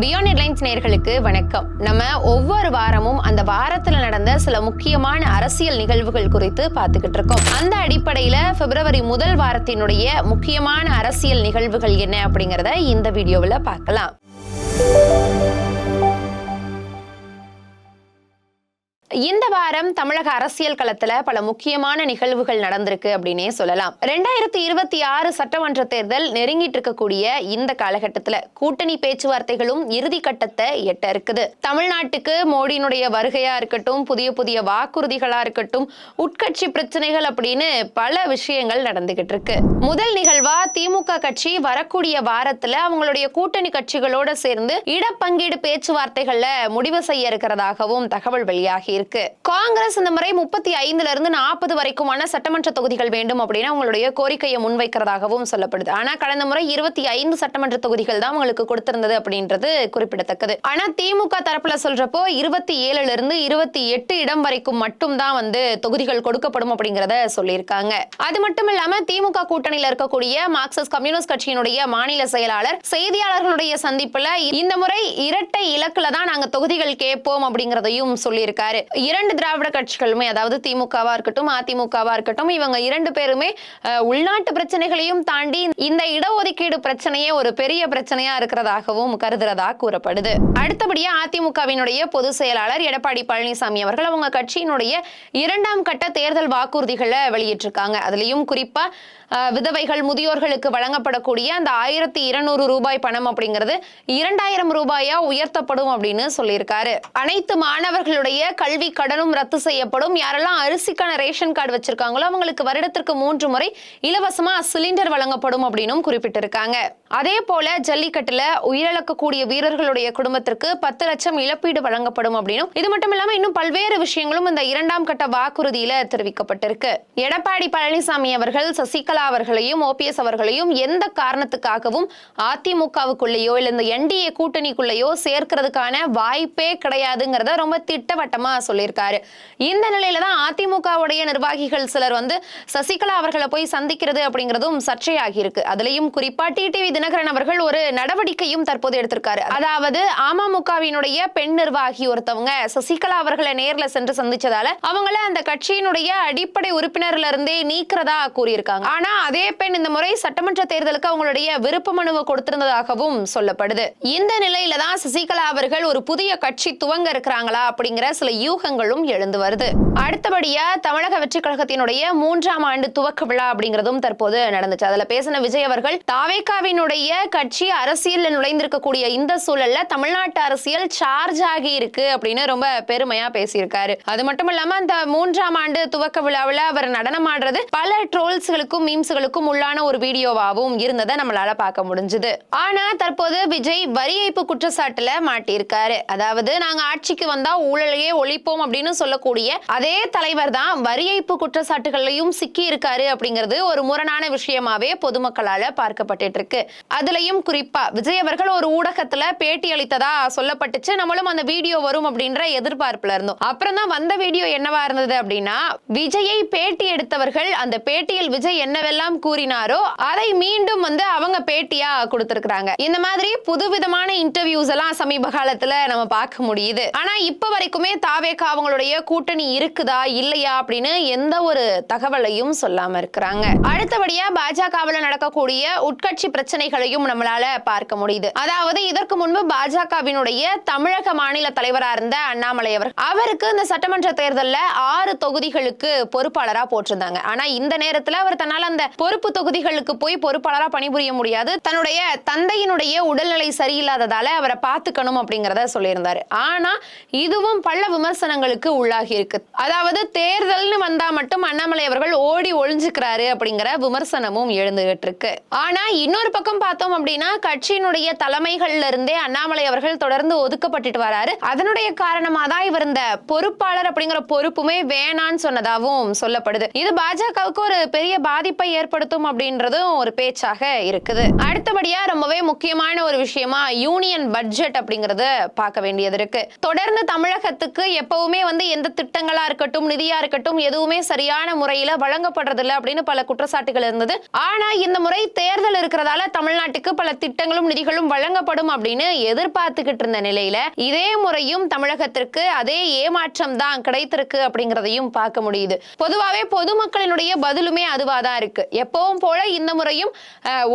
Beyond headlines நேர்களுக்கு வணக்கம். நம்ம ஒவ்வொரு வாரமும் அந்த வாரத்துல நடந்த சில முக்கியமான அரசியல் நிகழ்வுகள் குறித்து பார்த்துக்கிட்டு இருக்கோம். அந்த அடிப்படையில பிப்ரவரி முதல் வாரத்தினுடைய முக்கியமான அரசியல் நிகழ்வுகள் என்ன அப்படிங்கறத இந்த வீடியோவில் பார்க்கலாம். இந்த வாரம் தமிழக அரசியல் களத்துல பல முக்கியமான நிகழ்வுகள் நடந்திருக்கு அப்படின்னே சொல்லலாம். ரெண்டாயிரத்தி இருபத்தி ஆறு சட்டமன்ற தேர்தல் நெருங்கிட்டு இருக்கக்கூடிய இந்த காலகட்டத்துல கூட்டணி பேச்சுவார்த்தைகளும் இறுதி கட்டத்தை எட்ட இருக்குது. தமிழ்நாட்டுக்கு மோடியினுடைய வருகையா இருக்கட்டும் புதிய புதிய வாக்குறுதிகளா இருக்கட்டும் உட்கட்சி பிரச்சனைகள் அப்படின்னு பல விஷயங்கள் நடந்துகிட்டு இருக்கு. முதல் நிகழ்வா திமுக கட்சி வரக்கூடிய வாரத்துல அவங்களுடைய கூட்டணி கட்சிகளோட சேர்ந்து இடப்பங்கீடு பேச்சுவார்த்தைகள்ல முடிவு செய்ய இருக்கிறதாகவும் தகவல் வெளியாகி இருக்கு. காங்கிரஸ் இந்த முறை முப்பத்தி ஐந்துல இருந்து நாற்பது வரைக்குமான சட்டமன்ற தொகுதிகள் வேண்டும் அப்படின்னு அவங்களுடைய கோரிக்கையை முன்வைக்கிறதாகவும் சொல்லப்படுது. ஆனா கடந்த முறை இருபத்தி ஐந்து சட்டமன்ற தொகுதிகள் தான் உங்களுக்கு கொடுத்திருந்தது அப்படின்றது குறிப்பிடத்தக்கது. ஆனா திமுக தரப்புல சொல்றப்போ இருபத்தி ஏழுல இருந்து இருபத்தி எட்டு இடம் வரைக்கும் மட்டும் தான் வந்து தொகுதிகள் கொடுக்கப்படும் அப்படிங்கறத சொல்லியிருக்காங்க. அது மட்டும் இல்லாம திமுக கூட்டணியில இருக்கக்கூடிய மார்க்சிஸ்ட் கம்யூனிஸ்ட் கட்சியினுடைய மாநில செயலாளர் செய்தியாளர்களுடைய சந்திப்புல இந்த முறை இரட்டை இலக்குல தான் நாங்க தொகுதிகள் கேட்போம் அப்படிங்கறதையும் சொல்லியிருக்காரு. இரண்டு திராவிட கட்சிகளுமே அதாவது திமுகவா இருக்கட்டும் அதிமுகவா இருக்கட்டும் இவங்க இரண்டு பேருமே உள்நாட்டு பிரச்சனைகளையும் தாண்டி இந்த இடஒதுக்கீடு பிரச்சனையே ஒரு பெரிய பிரச்சனையா இருக்கிறதாகவும் கருதுறதா கூறப்படுது. அடுத்தபடியா அதிமுகவினுடைய பொதுச் செயலாளர் எடப்பாடி பழனிசாமி அவர்கள் அவங்க கட்சியினுடைய இரண்டாம் கட்ட தேர்தல் வாக்குறுதிகளை வெளியிட்டிருக்காங்க. அதுலயும் குறிப்பா விதவைகள் முதியோர்களுக்கு வழங்கப்படக்கூடிய அந்த ஆயிரத்தி இருநூறு ரூபாய் பணம் அப்படிங்கிறது இரண்டாயிரம் ரூபாயா உயர்த்தப்படும் அப்படின்னு சொல்லியிருக்காரு. அனைத்து மாணவர்களுடைய கல்வி கடனும் ரத்து செய்யப்படும். யாரெல்லாம் அரிசிக்கான ரேஷன் கார்டு வச்சிருக்காங்களோ அவங்களுக்கு வருடத்திற்கு மூன்று முறை இலவசமா சிலிண்டர் வழங்கப்படும் அப்படின்னும் குறிப்பிட்டிருக்காங்க. அதே போல ஜல்லிக்கட்டுல உயிரிழக்கக்கூடிய வீரர்களுடைய குடும்பத்திற்கு பத்து லட்சம் இழப்பீடு வழங்கப்படும் அப்படின்னும் இது மட்டும் இல்லாம இன்னும் பல்வேறு விஷயங்களும் இந்த இரண்டாம் கட்ட வாக்குறுதியில தெரிவிக்கப்பட்டிருக்கு. எடப்பாடி பழனிசாமி அவர்கள் சசிகலா அவர்களையும் ஓபிஎஸ் அவர்களையும் எந்த காரணத்துக்காகவும் அதிமுகவுக்குள்ளேயோ இல்லை இந்த என்டிஏ கூட்டணிக்குள்ளேயோ சேர்க்கிறதுக்கான வாய்ப்பே கிடையாதுங்கிறத ரொம்ப திட்டவட்டமா சொல்லியிருக்காரு. இந்த நிலையில தான் அதிமுகவுடைய நிர்வாகிகள் சிலர் வந்து சசிகலா அவர்களை போய் சந்திக்கிறது அப்படிங்கிறதும் சர்ச்சையாகி இருக்கு. அதுலயும் குறிப்பா டிடிவி தினகரன் அவர்கள் ஒரு நடவடிக்கையும் தற்போது எடுத்திருக்காரு. அதாவது அமமுகவினுடைய பெண் நிர்வாகி ஒருத்தவங்க சசிகலா அவர்களை நேர்ல சென்று சந்திச்சதால அவங்கள அந்த கட்சியினுடைய அடிப்படை உறுப்பினர்ல இருந்தே நீக்கிறதா கூறியிருக்காங்க. ஆனா அதே பெண் இந்த முறை சட்டமன்ற தேர்தலுக்கு அவங்களுடைய விருப்ப மனுவை கொடுத்திருந்ததாகவும் சொல்லப்படுது. இந்த நிலையில தான் சசிகலா அவர்கள் ஒரு புதிய கட்சி துவங்க இருக்கிறாங்களா அப்படிங்கிற சில யூகங்களும் எழுந்து வருது. அடுத்தபடியா தமிழக வெற்றி கழகத்தினுடைய மூன்றாம் ஆண்டு துவக்க விழா அப்படிங்கிறதும் தற்போது நடந்துச்சு. அதுல பேசின விஜய் அவர்கள் தாவேக்காவினுடைய கட்சி அரசியல் நுழைந்திருக்கக்கூடிய இந்த சூழல்ல தமிழ்நாட்டு அரசியல் சார்ஜ் ஆகி இருக்கு அப்படின்னு ரொம்ப பெருமையா பேசியிருக்காரு. அது மட்டும் இல்லாம அந்த மூன்றாம் ஆண்டு துவக்க விழாவில் அவர் நடனம் ஆடுறது பல ட்ரோல்ஸ்களுக்கும் மீம்ஸ்களுக்கும் உள்ளான ஒரு வீடியோவாகவும் இருந்ததை நம்மளால பார்க்க முடிஞ்சது. ஆனா தற்போது விஜய் வரி ஏய்ப்பு குற்றச்சாட்டுல மாட்டியிருக்காரு. அதாவது நாங்க ஆட்சிக்கு வந்தா ஊழலையே ஒழிப்போம் அப்படின்னு சொல்லக்கூடிய அதே தலைவர் தான் வரி ஏய்ப்பு குற்றச்சாட்டுகள்லையும் சிக்கி இருக்காரு அப்படிங்கிறது ஒரு முரணான விஷயமாவே பொதுமக்களால பார்க்கப்பட்டு இருக்கு அதுலயும் குறிப்பா விஜய் அவர்கள் ஒரு ஊடகத்துல பேட்டி அளித்ததா சொல்லப்பட்டுச்சு. நம்மளும் அந்த வீடியோ வரும் அப்படின்ற எதிர்பார்ப்புல இருந்தோம். அப்புறம் தான் வந்த வீடியோ என்னவா இருந்தது அப்படின்னா விஜயை பேட்டி எடுத்தவர்கள் அந்த பேட்டியில் விஜய் என்ன என்னவெல்லாம் கூறினாரோ அதை மீண்டும் வந்து அவங்க பேட்டியா கொடுத்திருக்கிறாங்க. இந்த மாதிரி புதுவிதமான இன்டர்வியூஸ் எல்லாம் சமீப காலத்துல நம்ம பார்க்க முடியுது. ஆனா இப்ப வரைக்குமே தாவேக்கா அவங்களுடைய கூட்டணி இருக்குதா இல்லையா அப்படின்னு எந்த ஒரு தகவலையும் சொல்லாம இருக்கிறாங்க. அடுத்தபடியா பாஜகவில் நடக்கக்கூடிய உட்கட்சி பிரச்சனைகளையும் நம்மளால பார்க்க முடியுது. அதாவது இதற்கு முன்பு பாஜகவினுடைய தமிழக மாநில தலைவரா இருந்த அண்ணாமலை அவர் அவருக்கு இந்த சட்டமன்ற தேர்தலில் ஆறு தொகுதிகளுக்கு பொறுப்பாளரா போட்டிருந்தாங்க. ஆனா இந்த நேரத்தில் அவர் தன்னால் அந்த பொறுப்பு தொகுதிகளுக்கு போய் பொறுப்பாளரா பணிபுரிய முடியாது. தன்னுடைய தந்தையினுடைய உடல்நிலை சரியில்லாததால அவரை பார்த்துக்கணும் அப்படிங்கிறத சொல்லியிருந்தாரு. ஆனா இதுவும் பல விமர்சனங்களுக்கு உள்ளாகி இருக்கு. அதாவது தேர்தல்னு வந்தா மட்டும் அண்ணாமலை அவர்கள் ஓடி ஒளிஞ்சுக்கிறாரு அப்படிங்கிற விமர்சனமும் எழுந்துகிட்டு இருக்கு. ஆனா இன்னொரு பக்கம் பார்த்தோம் அப்படின்னா கட்சியினுடைய தலைமைகள்ல இருந்தே அண்ணாமலை அவர்கள் தொடர்ந்து ஒதுக்கப்பட்டுட்டு வராரு. அதனுடைய காரணமா தான் இவர் இந்த பொறுப்பாளர் அப்படிங்கிற பொறுப்புமே வேணான்னு சொன்னதாகவும் சொல்லப்படுது. இது பாஜகவுக்கு ஒரு பெரிய பாதிப்பை பாதிப்பை ஏற்படுத்தும் அப்படின்றதும் ஒரு பேச்சாக இருக்குது. அடுத்தபடியா ரொம்பவே முக்கியமான ஒரு விஷயமா யூனியன் பட்ஜெட் அப்படிங்கறத பார்க்க வேண்டியது இருக்கு. தொடர்ந்து தமிழகத்துக்கு எப்பவுமே வந்து எந்த திட்டங்களா இருக்கட்டும் நிதியா இருக்கட்டும் எதுவுமே சரியான முறையில வழங்கப்படுறதில்ல அப்படின்னு பல குற்றச்சாட்டுகள் இருந்தது. ஆனா இந்த முறை தேர்தல் இருக்கிறதால தமிழ்நாட்டுக்கு பல திட்டங்களும் நிதிகளும் வழங்கப்படும் அப்படின்னு எதிர்பார்த்துக்கிட்டு இருந்த நிலையில இதே முறையும் தமிழகத்திற்கு அதே ஏமாற்றம் தான் கிடைத்திருக்கு அப்படிங்கிறதையும் பார்க்க முடியுது. பொதுவாகவே பொதுமக்களினுடைய பதிலுமே அதுவாதான் இருக்கு. இருக்கு. எப்பவும் போல இந்த முறையும்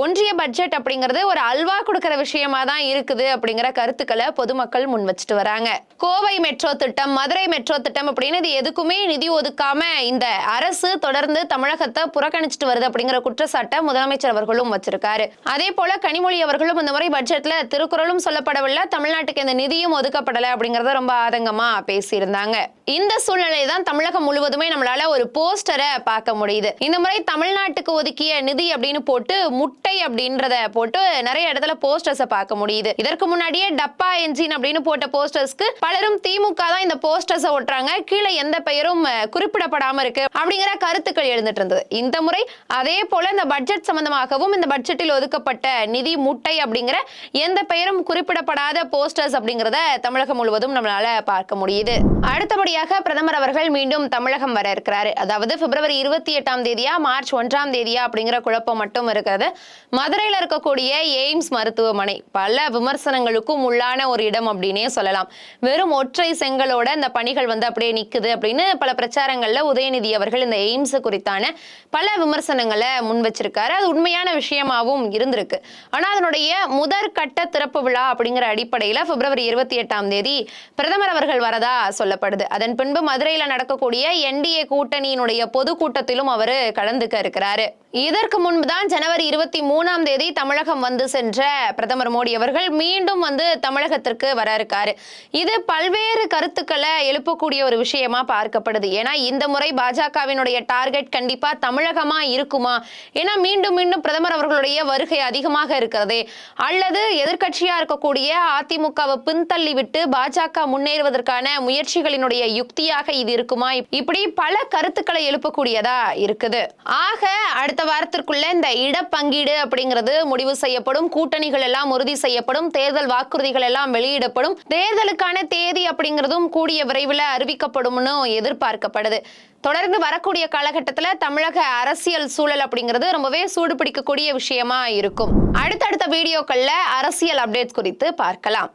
ஒன்றிய பட்ஜெட் அப்படிங்கிறது ஒரு அல்வா கொடுக்கிற விஷயமா தான் இருக்குது அப்படிங்கிற கருத்துக்களை பொதுமக்கள் முன் வச்சுட்டு வராங்க. கோவை மெட்ரோ திட்டம் மதுரை மெட்ரோ திட்டம் அப்படின்னு இது எதுக்குமே நிதி ஒதுக்காம இந்த அரசு தொடர்ந்து தமிழகத்தை புறக்கணிச்சிட்டு வருது அப்படிங்கிற குற்றச்சாட்டை முதலமைச்சர் அவர்களும் வச்சிருக்காரு. அதே போல கனிமொழி அவர்களும் இந்த முறை பட்ஜெட்ல திருக்குறளும் சொல்லப்படவில்லை தமிழ்நாட்டுக்கு இந்த நிதியும் ஒதுக்கப்படலை அப்படிங்கறத ரொம்ப ஆதங்கமா பேசியிருந்தாங்க. இந்த சூழ்நிலை தான் தமிழகம் முழுவதுமே நம்மளால ஒரு போஸ்டரை பார்க்க முடியுது. இந்த முறை தமிழ்நாடு தமிழ்நாட்டுக்கு ஒதுக்கிய நிதி அப்படின்னு போட்டு முட்டை அப்படின்றத போட்டு நிறைய இடத்துல போஸ்டர்ஸை பார்க்க முடியுது. இதற்கு முன்னாடியே டப்பா என்ஜின் அப்படின்னு போட்ட போஸ்டர்ஸ்க்கு பலரும் திமுக தான் இந்த போஸ்டர்ஸை ஒட்டுறாங்க. கீழே எந்த பெயரும் குறிப்பிடப்படாம இருக்கு அப்படிங்கிற கருத்துக்கள் எழுந்துட்டு இருந்தது. இந்த முறை அதே போல இந்த பட்ஜெட் சம்பந்தமாகவும் இந்த பட்ஜெட்டில் ஒதுக்கப்பட்ட நிதி முட்டை அப்படிங்கிற எந்த பெயரும் குறிப்பிடப்படாத போஸ்டர்ஸ் அப்படிங்கிறத தமிழகம் முழுவதும் நம்மளால பார்க்க முடியுது. அடுத்தபடியாக பிரதமர் அவர்கள் மீண்டும் தமிழகம் வர இருக்கிறாரு. அதாவது பிப்ரவரி இருபத்தி எட்டாம் தேதியா மார்ச் ஒன்று ஒன்றாம் தேதியா அப்படிங்கிற குழப்பம் மட்டும் இருக்கிறது. மதுரையில் இருக்கக்கூடிய எய்ம்ஸ் மருத்துவமனை பல விமர்சனங்களுக்கும் உள்ளான ஒரு இடம் அப்படின்னே சொல்லலாம். வெறும் ஒற்றை செங்கலோட இந்த பணிகள் வந்து அப்படியே நிற்குது அப்படின்னு பல பிரச்சாரங்களில் உதயநிதி அவர்கள் இந்த எய்ம்ஸ் குறித்தான பல விமர்சனங்களை முன் வச்சிருக்காரு. அது உண்மையான விஷயமாகவும் இருந்திருக்கு. ஆனால் அதனுடைய முதற் கட்ட திறப்பு விழா அப்படிங்கிற அடிப்படையில் பிப்ரவரி இருபத்தி எட்டாம் தேதி பிரதமர் அவர்கள் வரதா சொல்லப்படுது. அதன் பின்பு மதுரையில் நடக்கக்கூடிய என்டிஏ கூட்டணியினுடைய பொதுக்கூட்டத்திலும் அவர் கலந்துக்க இருக்கிறார். at it. Eh, இதற்கு முன்புதான் ஜனவரி இருபத்தி மூணாம் தேதி தமிழகம் வந்து சென்ற பிரதமர் மோடி அவர்கள் மீண்டும் வந்து தமிழகத்திற்கு வர இருக்காரு இது பல்வேறு கருத்துக்களை எழுப்பக்கூடிய ஒரு விஷயமா பார்க்கப்படுது. ஏன்னா இந்த முறை பாஜகவினுடைய டார்கெட் கண்டிப்பா தமிழகமா இருக்குமா? ஏன்னா மீண்டும் மீண்டும் பிரதமர் அவர்களுடைய வருகை அதிகமாக இருக்கிறதே. அல்லது எதிர்கட்சியா இருக்கக்கூடிய அதிமுகவை பின்தள்ளி விட்டு பாஜக முன்னேறுவதற்கான முயற்சிகளினுடைய யுக்தியாக இது இருக்குமா? இப்படி பல கருத்துக்களை எழுப்பக்கூடியதா இருக்குது. ஆக அடுத்த வாரத்திற்குள்ள இந்த இடப்பங்கீடு அப்படிங்கிறது முடிவு செய்யப்படும். கூட்டணிகள் எல்லாம் உறுதி செய்யப்படும். தேர்தல் வாக்குறுதிகள் எல்லாம் வெளியிடப்படும். தேர்தலுக்கான தேதி அப்படிங்கிறதும் கூடிய விரைவில் அறிவிக்கப்படும்னு எதிர்பார்க்கப்படுது. தொடர்ந்து வரக்கூடிய காலகட்டத்தில் தமிழக அரசியல் சூழல் அப்படிங்கிறது ரொம்பவே சூடு பிடிக்கக்கூடிய விஷயமா இருக்கும். அடுத்தடுத்த வீடியோக்கள்ல அரசியல் அப்டேட் குறித்து பார்க்கலாம்.